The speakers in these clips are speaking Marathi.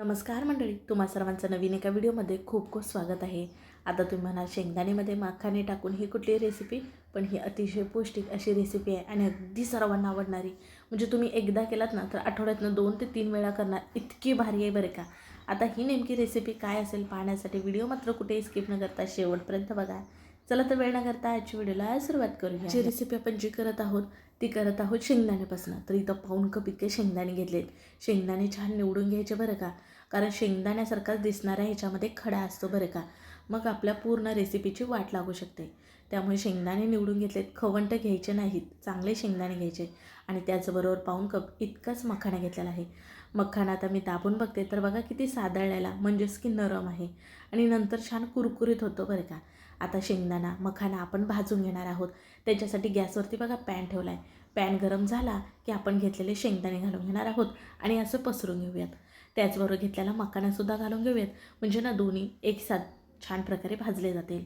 नमस्कार मंडळी तुम्हा सर्वांचं नवीन एका व्हिडिओमध्ये खूप खूप स्वागत आहे. आता तुम्ही म्हणाल शेंगदाणेमध्ये माखाने टाकून ही कुठली रेसिपी पण ही अतिशय पौष्टिक अशी रेसिपी आहे आणि अगदी सर्वांना आवडणारी. म्हणजे तुम्ही एकदा केलात ना तर आठवड्यातनं दोन ते तीन वेळा करणार. इतकी भारी आहे बरं का. आता ही नेमकी रेसिपी काय असेल पाहण्यासाठी व्हिडिओ मात्र कुठेही स्किप न करता शेवटपर्यंत बघा. चला तर वेळ न करता आजच्या व्हिडिओला सुरुवात करूया. जी रेसिपी आपण जी करत आहोत ती करत आहोत शेंगदाण्यापासून. तर इथं पाऊण कप इतके शेंगदाणे घेतलेत. शेंगदाणे छान निवडून घ्यायचे बरं का. कारण शेंगदाण्यासारखाच दिसणारा ह्याच्यामध्ये खडा असतो बरं का. मग आपल्या पूर्ण रेसिपीची वाट लागू शकते. त्यामुळे शेंगदाणे निवडून घेतलेत खवंट घ्यायचे नाहीत चांगले शेंगदाणे घ्यायचे आणि त्याचबरोबर पाऊन कप इतकाच मखाणा घेतलेला आहे. मखाना आता मी दाबून बघते तर बघा किती सादळलेला म्हणजेच की नरम आहे. आणि नंतर छान कुरकुरीत होतो बरं का. आता शेंगदाणा मखाना आपण भाजून घेणार आहोत. त्याच्यासाठी गॅसवरती बघा पॅन ठेवला आहे पॅन गरम झाला की आपण घेतलेले शेंगदाणे घालून घेणार आहोत आणि असं पसरून घेऊयात. त्याचबरोबर घेतलेला मखानासुद्धा घालून घेऊयात. म्हणजे ना दोन्ही एकसाथ छान प्रकारे भाजले जातील.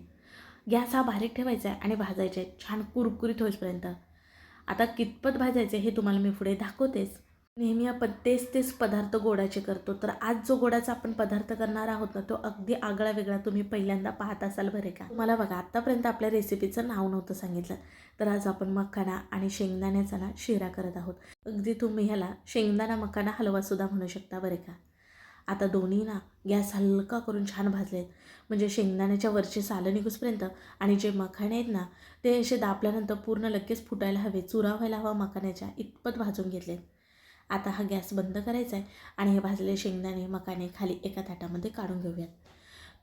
गॅस हा बारीक ठेवायचा आहे आणि भाजायचे आहे. छान कुरकुरीत होईपर्यंत. आता कितपत भाजायचे हे तुम्हाला मी पुढे दाखवतेच. नेहमी आपण तेच तेच पदार्थ गोडाचे करतो. तर आज जो गोडाचा आपण पदार्थ करणार आहोत ना तो अगदी आगळा वेगळा तुम्ही पहिल्यांदा पाहत असाल बरे का? मला बघा आत्तापर्यंत आपल्या रेसिपीचं नाव नव्हतं सांगितलं. तर आज आपण मखाना आणि शेंगदाण्याचा ना शिरा करत आहोत. अगदी तुम्ही ह्याला शेंगदाणा मखाना हलवासुद्धा म्हणू शकता बरे का? आता दोन्ही ना गॅस हलका करून छान भाजलेत. म्हणजे शेंगदाण्याच्या वरचे सालं निघूसपर्यंत आणि जे मखाणे आहेत ना ते असे दापल्यानंतर पूर्ण लगेच फुटायला हवे चुरा व्हायला हवा मखाण्याच्या इतपत भाजून घेतलेत. आता हा गॅस बंद करायचा आहे आणि हे भाजलेले शेंगदाणे मखाणे खाली एका ताटामध्ये काढून घेऊयात.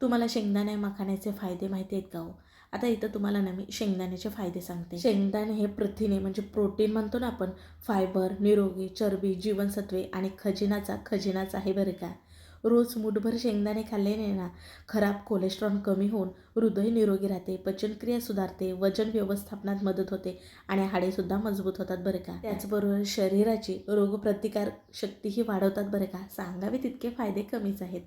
तुम्हाला शेंगदाणे मखाण्याचे फायदे माहिती आहेत का हो? आता इथं तुम्हाला ना मी शेंगदाण्याचे फायदे सांगते. शेंगदाणे हे प्रथिने म्हणजे प्रोटीन म्हणतो ना आपण फायबर निरोगी चरबी जीवनसत्वे आणि खजिनाचा खजिनाचा आहे बरं का. रोज मुठभर शेंगदाणे खाल्ल्याने ना. खराब कोलेस्ट्रॉल कमी होऊन हृदय निरोगी राहते पचनक्रिया सुधारते वजन व्यवस्थापनात मदत होते आणि हाडेसुद्धा मजबूत होतात बरं का. त्याचबरोबर शरीराची रोगप्रतिकार शक्तीही वाढवतात बरं का. सांगावे तितके फायदे कमीच आहेत.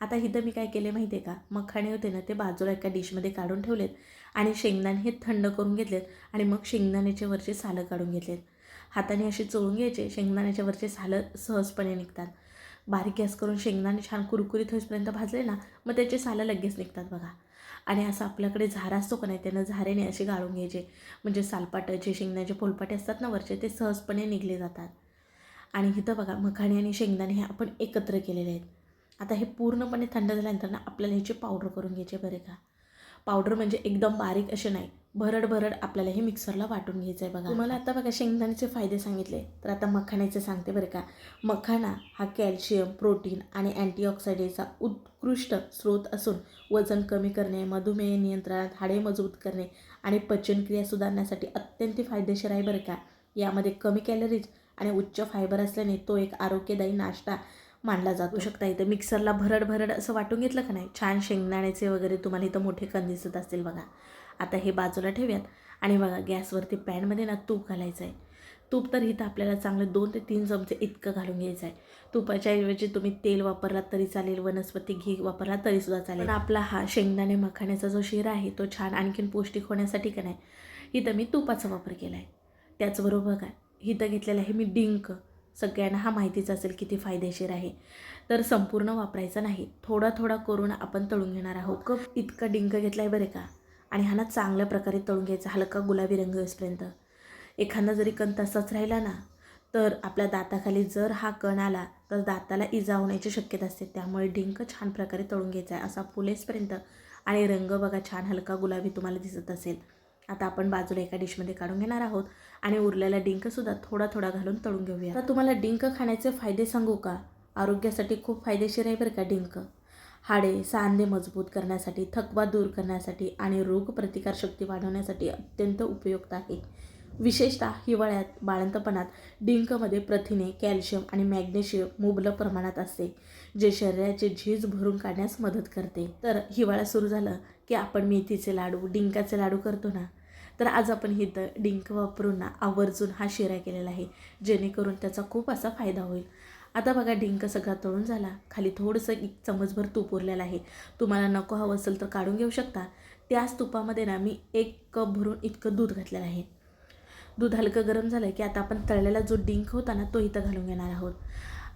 आता इथं मी काय केले माहिती आहे का? मखाणे होते ना ते बाजूला एका डिशमध्ये काढून ठेवलेत आणि शेंगदाणे हे थंड करून घेतलेत आणि मग शेंगदाण्याचे वरचे सालं काढून घेतलेत. हाताने असे चोळून घ्यायचे शेंगदाण्याच्या वरचे सालं सहजपणे निघतात. बारीक गॅस करून शेंगदाणे छान कुरकुरीत होईपर्यंत भाजले ना मग त्याचे सालं लगेच निघतात बघा. आणि असं आपल्याकडे झारा असतो का नाही त्यानं झारेने असे गाळून घ्यायचे. म्हणजे सालपाटाचे शेंगदाण्याचे फोलपाटे असतात ना वरचे ते सहजपणे निघले जातात. आणि इथं बघा मखाणे आणि शेंगदाणे हे आपण एकत्र केलेले आहेत. आता हे पूर्णपणे थंड झाल्यानंतर ना आपल्याला ह्याची पावडर करून घ्यायचे बरे का. पावडर म्हणजे एकदम बारीक असे नाही भरड भरड आपल्याला हे मिक्सरला वाटून घ्यायचं आहे बघा. तुम्हाला आता बघा शेंगदाण्याचे फायदे सांगितले तर आता मखाण्याचे सांगते बरं का. मखाना हा कॅल्शियम प्रोटीन आणि अँटीऑक्सिडेंटचा उत्कृष्ट स्रोत असून वजन कमी करणे मधुमेह नियंत्रणात हाडे मजबूत करणे आणि पचनक्रिया सुधारण्यासाठी अत्यंत फायदेशीर आहे बरं का. यामध्ये कमी कॅलरीज आणि उच्च फायबर असल्याने तो एक आरोग्यदायी नाश्ता मांडला जातो. शकता इथं मिक्सरला भरड भरड असं वाटून घेतलं का नाही? छान शेंगदाण्याचे वगैरे तुम्हाला इथं मोठे कण दिसत असतील बघा. आता हे बाजूला ठेवूयात. आणि बघा गॅसवरती पॅनमध्ये ना तूप घालायचं आहे तूप तर इथं आपल्याला चांगलं दोन ते तीन चमचे इतकं घालून घ्यायचं आहे तुपाच्या ऐवजी तुम्ही तेल वापरलात तरी चालेल वनस्पती घी वापरला तरीसुद्धा चालेल. आपला हा शेंगदाणे मखाण्याचा जो शिरा आहे तो छान आणखीन पौष्टिक होण्यासाठी का नाही इथं मी तुपाचा वापर केला आहे त्याचबरोबर बघा इथं घेतलेलं आहे मी डिंक. सगळ्यांना हा माहितीच असेल किती फायदेशीर आहे. तर संपूर्ण वापरायचं नाही. थोडा थोडा करून आपण तळून घेणार आहोत. कप इतका डिंक घेतला आहे बरं का. आणि हा ना चांगल्या प्रकारे तळून घ्यायचा हलका गुलाबी रंग येईपर्यंत. एखादा जरी कण तसाच राहिला ना तर आपल्या दाताखाली जर हा कण आला तर दाताला इजा होण्याची शक्यता असते. त्यामुळे डिंक छान प्रकारे तळून घ्यायचा. आहे असा फुलेसपर्यंत आणि रंग बघा छान हलका गुलाबी तुम्हाला दिसत असेल. आता आपण बाजूला एका डिशमध्ये काढून घेणार आहोत आणि उरलेला डिंकसुद्धा थोडा थोडा घालून तळून घेऊया. आता तुम्हाला डिंक खाण्याचे फायदे सांगू का? आरोग्यासाठी खूप फायदेशीर आहे बरं का डिंक हाडे सांधे मजबूत करण्यासाठी थकवा दूर करण्यासाठी आणि रोगप्रतिकारशक्ती वाढवण्यासाठी अत्यंत उपयुक्त आहे. विशेषतः हिवाळ्यात बाळंतपणात डिंकमध्ये प्रथिने कॅल्शियम आणि मॅग्नेशियम मुबलक प्रमाणात असते जे शरीराचे झीज भरून काढण्यास मदत करते. तर हिवाळा सुरू झालं की आपण मेथीचे लाडू डिंकाचे लाडू करतो ना? तर आज आपण इथं डिंक वापरून ना आवर्जून हा शिरा केलेला आहे जेणेकरून त्याचा खूप असा फायदा होईल. आता बघा डिंक सगळा तळून झाला. खाली थोडंसं एक चमचभर तूप उरलेलं आहे. तुम्हाला नको हवं असेल तर काढून घेऊ शकता. त्याच तुपामध्ये ना मी एक कप भरून इतकं दूध घातलेलं आहे. दूध हलकं गरम झालं की आता आपण तळलेला जो डिंक होता ना तो इथं घालून घेणार आहोत.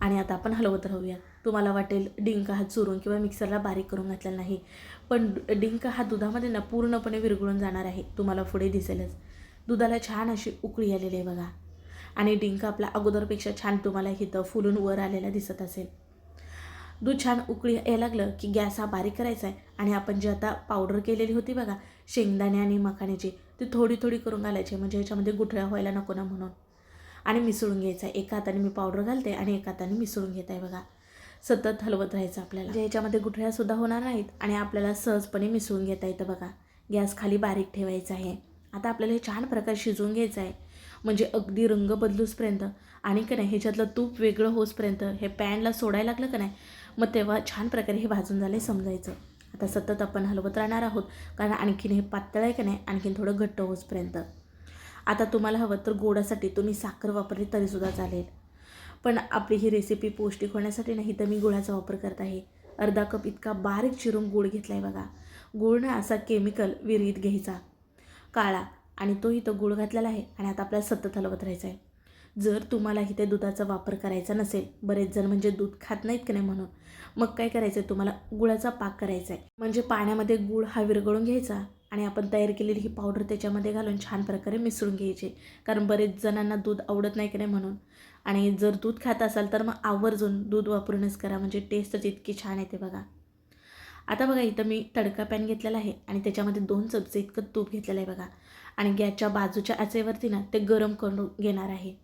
आणि आता आपण हलवत राहूया. तुम्हाला वाटेल डिंक हा चुरून किंवा मिक्सरला बारीक करून घातलेला नाही. पण डिंक हा दुधामध्ये ना पूर्णपणे विरघळून जाणार आहे. तुम्हाला पुढे दिसेलच. दुधाला छान अशी उकळी आलेली आहे बघा. आणि डिंक आपला अगोदरपेक्षा छान तुम्हाला इथं फुलून वर आलेला दिसत असेल. दूध छान उकळी यायला लागलं की गॅस हा बारीक करायचा आहे आणि आपण जी आता पावडर केलेली होती बघा शेंगदाणे आणि मखाण्याची ती थोडी थोडी करून घालायची म्हणजे ह्याच्यामध्ये गुठळ्या व्हायला नको ना म्हणून. आणि मिसळून घ्यायचा आहे. एका हाताने मी पावडर घालते आणि एका हाताने मिसळून घेत आहे बघा. सतत हलवत राहायचं आपल्याला. म्हणजे गुठळ्यासुद्धा होणार नाहीत आणि आपल्याला सहजपणे मिसळून घेता येतं बघा. गॅस खाली बारीक ठेवायचा आहे. आता आपल्याला हे छान प्रकारे शिजवून घ्यायचं आहे. म्हणजे अगदी रंग बदलूसपर्यंत. आणि का नाही ह्याच्यातलं तूप वेगळं होसपर्यंत हे पॅनला सोडायला लागलं का नाही मग तेव्हा छान प्रकारे हे भाजून झाले समजायचं. आता सतत आपण हलवत राहणार आहोत कारण आणखीन हे पातळ आहे का नाही आणखीन थोडं घट्ट होसपर्यंत. आता तुम्हाला हवं तर गोडासाठी तुम्ही साखर वापरली तरीसुद्धा चालेल. पण आपली ही रेसिपी पौष्टिक होण्यासाठी नाही तर मी गुळाचा वापर करत आहे. अर्धा कप इतका बारीक चिरून गूळ घेतला आहे बघा. गूळ ना असा केमिकल विरहित घ्यायचा. काळा आणि तो इथं गूळ घातलेला आहे आणि आता आपल्याला सतत हलवत राहायचं आहे जर तुम्हाला इथे दुधाचा वापर करायचा नसेल बरेच जण म्हणजे दूध खात नाहीत की नाही म्हणून मग काय करायचं आहे तुम्हाला गुळाचा पाक करायचा आहे म्हणजे पाण्यामध्ये गूळ हा विरघळून घ्यायचा आणि आपण तयार केलेली ही पावडर त्याच्यामध्ये घालून छान प्रकारे मिसळून घ्यायची. कारण बरेच जणांना दूध आवडत नाही की नाही म्हणून. आणि जर दूध खात असाल तर मग आवर्जून दूध वापरूनच करा. म्हणजे टेस्टच इतकी छान येते बघा. आता बघा इथं मी तडका पॅन घेतलेला आहे आणि त्याच्यामध्ये दोन चमचे इतकं तूप घेतलेलं आहे बघा. आणि गॅसच्या बाजूच्या आचेवरती ना ते गरम करून घेणार आहे.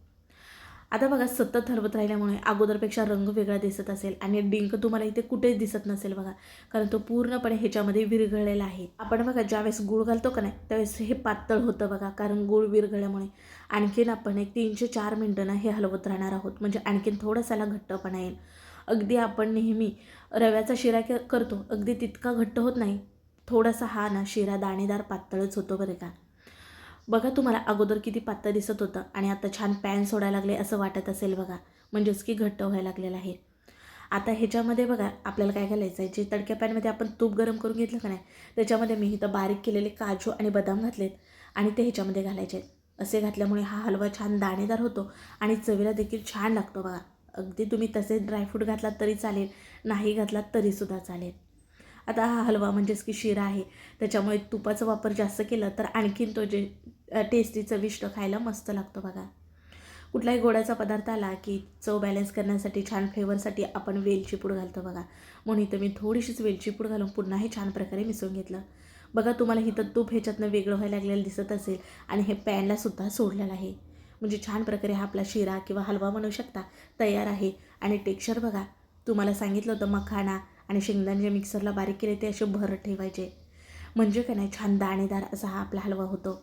आता बघा सतत हलवत राहिल्यामुळे अगोदरपेक्षा रंग वेगळा दिसत असेल आणि डिंक तुम्हाला इथे कुठेच दिसत नसेल बघा कारण तो पूर्णपणे ह्याच्यामध्ये विरघळलेला आहे. आपण बघा ज्यावेळेस गूळ घालतो का नाही त्यावेळेस हे पातळ होतं बघा कारण गूळ विरघळल्यामुळे. आणखीन आपण एक तीनशे चार मिनटं ना हे हलवत राहणार आहोत म्हणजे आणखीन थोडासाला घट्टपणा येईल. अगदी आपण नेहमी रव्याचा शिरा करतो अगदी तितका घट्ट होत नाही. थोडासा हा ना शिरा दाणेदार पातळच होतो बरं का. बघा तुम्हाला अगोदर किती पातळ दिसत होतं आणि आता छान पॅन सोडायला लागले असं वाटत असेल बघा. म्हणजेच की घट्ट व्हायला लागलेलं आहे. आता ह्याच्यामध्ये बघा आपल्याला काय घालायचं आहे? जे तडक्या पॅनमध्ये आपण तूप गरम करून घेतलं का नाही त्याच्यामध्ये मी इथं बारीक केलेले काजू आणि बदाम घातलेत आणि ते ह्याच्यामध्ये घालायचे आहेत. असे घातल्यामुळे हा हलवा छान दाणेदार होतो आणि चवीला देखील छान लागतो बघा. अगदी तुम्ही तसेच ड्रायफ्रूट घातलात तरी चालेल नाही घातलात तरीसुद्धा चालेल. आता हा हलवा म्हणजेच की शिरा आहे त्याच्यामुळे तुपाचा वापर जास्त केला तर आणखीन तो जे टेस्टी चविष्ट खायला मस्त लागतो बघा. कुठलाही गोडाचा पदार्थ आला की चव बॅलन्स करण्यासाठी छान फ्लेवरसाठी आपण वेलची पूड घालतो बघा. म्हणून इथं मी थोडीशीच वेलची पूड घालून पुन्हा हे छान प्रकारे मिसळून घेतलं. बघा तुम्हाला इथं तूप ह्याच्यातनं वेगळं व्हायला लागलेलं दिसत असेल आणि हे पॅनलासुद्धा सोडलेलं आहे. म्हणजे छान प्रकारे हा आपला शिरा किंवा हलवा म्हणू शकता तयार आहे. आणि टेक्स्चर बघा तुम्हाला सांगितलं होतं मखाणा आणि शेंगदाणे जे मिक्सरला बारीक केले ते असे भर ठेवायचे. म्हणजे काय नाही छान दाणेदार असा हा आपला हलवा होतो.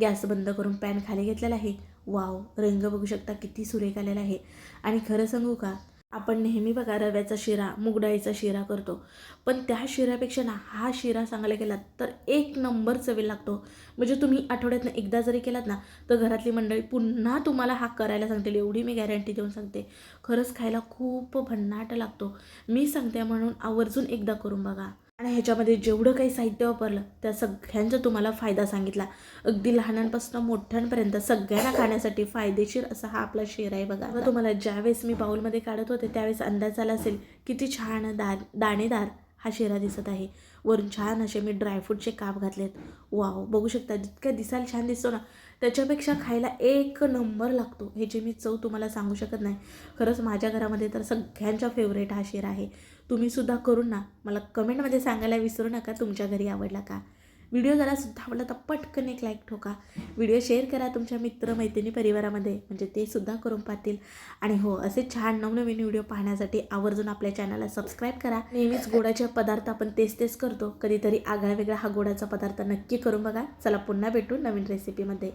गॅस बंद करून पॅन खाली घेतलेला आहे. वाव रंग बघू शकता किती सुरेख आलेला आहे. आणि खरं सांगू का आपण नेहमी बघा रव्याचा शिरा मुगडाळीचा शिरा करतो. पण त्या शिऱ्यापेक्षा ना हा शिरा सांगायला गेलात तर एक नंबर चवी लागतो. म्हणजे तुम्ही आठवड्यातनं एकदा जरी केलात ना तर घरातली मंडळी पुन्हा तुम्हाला हा करायला सांगतील एवढी मी गॅरंटी देऊन सांगते. खरंच खायला खूप भन्नाट लागतो. मी सांगते म्हणून आवर्जून एकदा करून बघा. आणि ह्याच्यामध्ये जेवढं काही साहित्य वापरलं त्या सगळ्यांचा तुम्हाला फायदा सांगितला. अगदी लहानांपासून मोठ्यांपर्यंत सगळ्यांना खाण्यासाठी फायदेशीर असा हा आपला शेर आहे बघा. आता तुम्हाला ज्यावेळेस मी बाऊलमध्ये काढत होते त्यावेळेस अंदाज आला असेल किती छान दा दाणेदार हा शिरा दिसत आहे. वरून छान असे मी ड्रायफ्रूटचे काप घातलेत. वाव बघू शकता जितक्या दिसायला छान दिसतो ना त्याच्यापेक्षा खायला एक नंबर लागतो. ह्याची मी चव तुम्हाला सांगू शकत नाही खरंच माझ्या घरामध्ये तर सगळ्यांचा फेवरेट हा शिरा आहे. तुम्हीसुद्धा करून ना मला कमेंटमध्ये सांगायला विसरू नका तुमच्या घरी आवडला का? व्हिडिओ जरा सुद्धा आवडला तर पटकन एक लाईक ठोका. व्हिडिओ शेअर करा तुमच्या मित्र मैत्रिणी परिवारामध्ये म्हणजे ते सुद्धा करून पाहतील. आणि हो असे छान नवनवीन व्हिडिओ पाहण्यासाठी आवर्जून आपल्या चॅनलला सबस्क्राईब करा. नेहमीच गोडाचे पदार्थ आपण तेच तेच करतो. कधीतरी आगळा वेगळा हा गोडाचा पदार्थ नक्की करून बघा. चला पुन्हा भेटू नवीन रेसिपीमध्ये